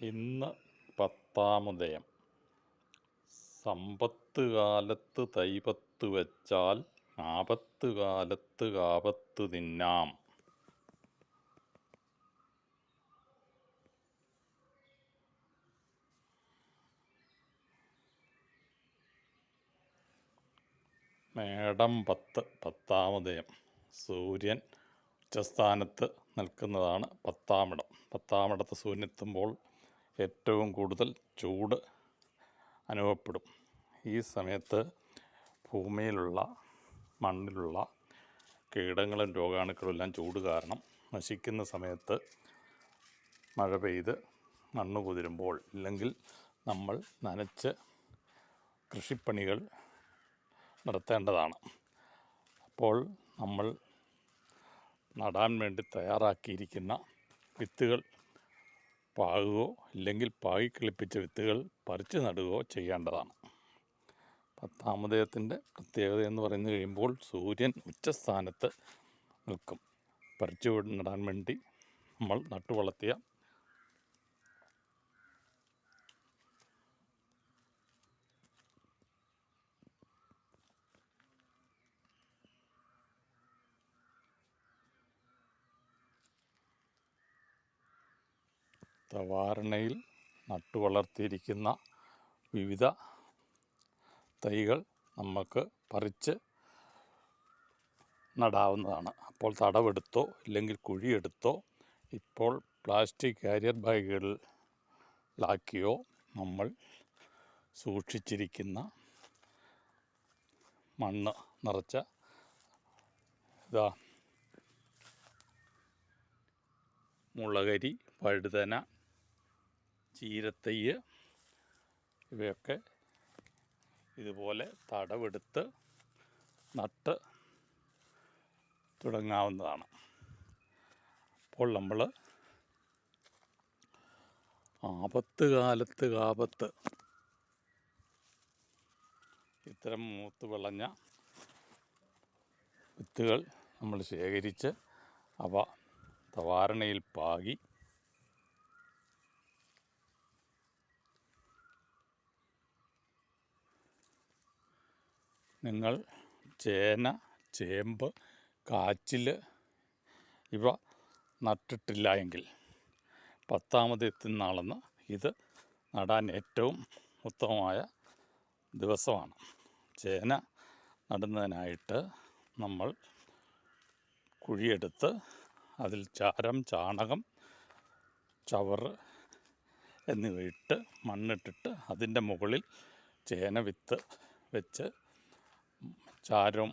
ഇന്ന് പത്താമുദയം സമ്പത്ത് കാലത്ത് തൈപത്ത് വെച്ചാൽ ആപത്ത് കാലത്ത് കാപത്ത് തിന്നാം. മേടം പത്ത് പത്താമുദയം സൂര്യൻ ഉച്ചസ്ഥാനത്ത് നിൽക്കുന്നതാണ് പത്താമിടം. പത്താമിടത്ത് സൂര്യനെത്തുമ്പോൾ ഏറ്റവും കൂടുതൽ ചൂട് അനുഭവപ്പെടും. ഈ സമയത്ത് ഭൂമിയിലുള്ള മണ്ണിലുള്ള കീടങ്ങളും രോഗാണുക്കളും എല്ലാം ചൂട് കാരണം നശിക്കുന്ന സമയത്ത് മഴ പെയ്ത് മണ്ണ് കുതിരുമ്പോൾ ഇല്ലെങ്കിൽ നമ്മൾ നനച്ച് കൃഷിപ്പണികൾ നടത്തേണ്ടതാണ്. അപ്പോൾ നമ്മൾ നടാൻ വേണ്ടി തയ്യാറാക്കിയിരിക്കുന്ന വിത്തുകൾ പാകുകയോ ഇല്ലെങ്കിൽ പാകി കിളിപ്പിച്ച വിത്തുകൾ പറിച്ച് നടുകയോ ചെയ്യേണ്ടതാണ്. പത്താമതയത്തിന്റെ പ്രത്യേകത എന്ന് പറഞ്ഞു കഴിയുമ്പോൾ സൂര്യൻ ഉച്ചസ്ഥാനത്ത് നിൽക്കും. പറിച്ചു നടാൻ വേണ്ടി നമ്മൾ നട്ടു വളർത്തിയ തവാരണയിൽ നട്ടു വളർത്തിയിരിക്കുന്ന വിവിധ തൈകൾ നമുക്ക് പറിച്ച് നടാവുന്നതാണ്. അപ്പോൾ തടവെടുത്തോ ഇല്ലെങ്കിൽ കുഴിയെടുത്തോ ഇപ്പോൾ പ്ലാസ്റ്റിക് കാരിയർ ബാഗുകളിലാക്കിയോ നമ്മൾ സൂക്ഷിച്ചിരിക്കുന്ന മണ്ണ് നിറച്ച ഇതാ മുളകരി വഴുതന ചീരത്തയ്യ് ഇവയൊക്കെ ഇതുപോലെ തടവെടുത്ത് നട്ട് തുടങ്ങാവുന്നതാണ്. അപ്പോൾ നമ്മൾ ആപത്ത് കാലത്ത് കാപത്ത് ഇത്തരം മൂത്ത് വിളഞ്ഞ വിത്തുകൾ നമ്മൾ ശേഖരിച്ച് അവ തവാരണയിൽ പാകി നിങ്ങൾ ചേന ചേമ്പ് കാച്ചിൽ ഇവ നട്ടിട്ടില്ല എങ്കിൽ പത്താമത് എത്തുന്ന ആളെന്ന് ഇത് നടാൻ ഏറ്റവും ഉത്തമമായ ദിവസമാണ്. ചേന നടുന്നതിനായിട്ട് നമ്മൾ കുഴിയെടുത്ത് അതിൽ ചാരം ചാണകം ചവറ് എന്നിവയിട്ട് മണ്ണിട്ടിട്ട് അതിന്റെ മുകളിൽ ചേന വിത്ത് വെച്ച് ചാരവും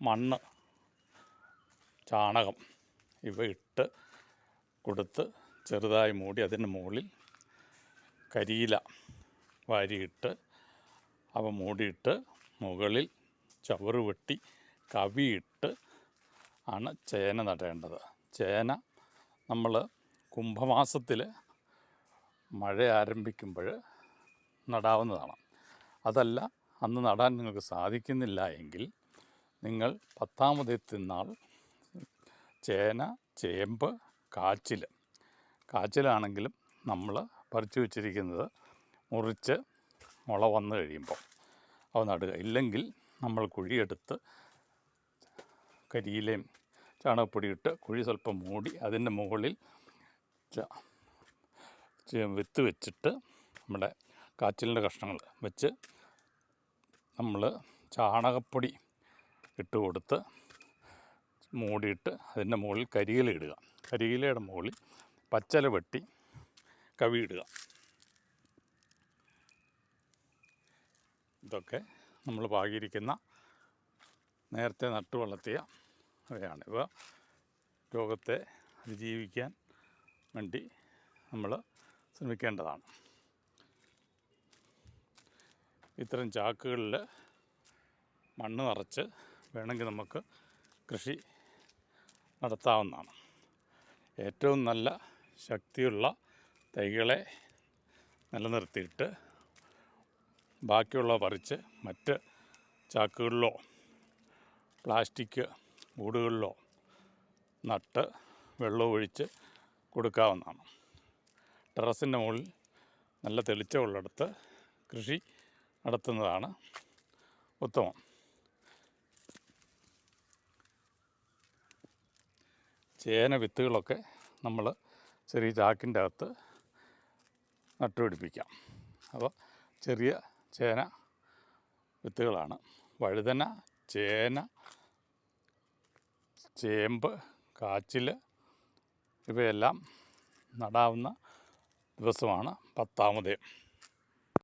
മണ്ണ് ചാണകം ഇവ ഇട്ട് കൊടുത്ത് ചെറുതായി മൂടി അതിന് മുകളിൽ കരിയില വാരിയിട്ട് അവ മൂടിയിട്ട് മുകളിൽ ചവറ് വെട്ടി കവിയിട്ട് ആണ് ചേന നടേണ്ടത്. ചേന നമ്മൾ കുംഭമാസത്തിൽ മഴ ആരംഭിക്കുമ്പോൾ നടാവുന്നതാണ്. അതല്ല അന്ന് നടാൻ നിങ്ങൾക്ക് സാധിക്കുന്നില്ല എങ്കിൽ നിങ്ങൾ പത്താമതെത്തുന്നാൾ ചേന ചേമ്പ് കാച്ചിൽ. കാച്ചിലാണെങ്കിലും നമ്മൾ പറിച്ചു വച്ചിരിക്കുന്നത് മുറിച്ച് മുള വന്നു കഴിയുമ്പോൾ അവ നടുക. ഇല്ലെങ്കിൽ നമ്മൾ കുഴിയെടുത്ത് കരിയിലയും ചാണകപ്പൊടിയിട്ട് കുഴി സ്വല്പം മൂടി അതിന്റെ മുകളിൽ വിത്ത് വെച്ചിട്ട് നമ്മുടെ കാച്ചിലിന്റെ കഷ്ണങ്ങൾ വെച്ച് നമ്മൾ ചാണകപ്പൊടി ഇട്ട് കൊടുത്ത് മൂടിയിട്ട് അതിന്റെ മുകളിൽ കരിയില ഇടുക കരിയിലയുടെ മുകളിൽ പച്ചല വെട്ടി കവിയിടുക. ഇതൊക്കെ നമ്മൾ പാകിയിരിക്കുന്ന നേരത്തെ നട്ടു വളർത്തിയ അവയാണ്. ഇവ രോഗത്തെ അതിജീവിക്കാൻ വേണ്ടി നമ്മൾ ശ്രമിക്കേണ്ടതാണ്. ഇത്തരം ചാക്കുകളിൽ മണ്ണ് നിറച്ച് വേണമെങ്കിൽ നമുക്ക് കൃഷി നടത്താവുന്നതാണ്. ഏറ്റവും നല്ല ശക്തിയുള്ള തൈകളെ നിലനിർത്തിയിട്ട് ബാക്കിയുള്ള പറിച്ച് മറ്റ് ചാക്കുകളിലോ പ്ലാസ്റ്റിക് കൂടുകളിലോ നട്ട് വെള്ളം ഒഴിച്ച് കൊടുക്കാവുന്നതാണ്. ടെറസിന്റെ മുകളിൽ നല്ല തെളിച്ചമുള്ളിടത്ത് കൃഷി നടത്തുന്നതാണ് ഉത്തമം. ചേന വിത്തുകളൊക്കെ നമ്മൾ ചെറിയ ചാക്കിന്റെ അകത്ത് നട്ടുപിടിപ്പിക്കാം. അപ്പോൾ ചെറിയ ചേന വിത്തുകളാണ്. വഴുതന ചേന ചേമ്പ് കാച്ചിൽ ഇവയെല്ലാം നടാവുന്ന ദിവസമാണ് പത്താമതയം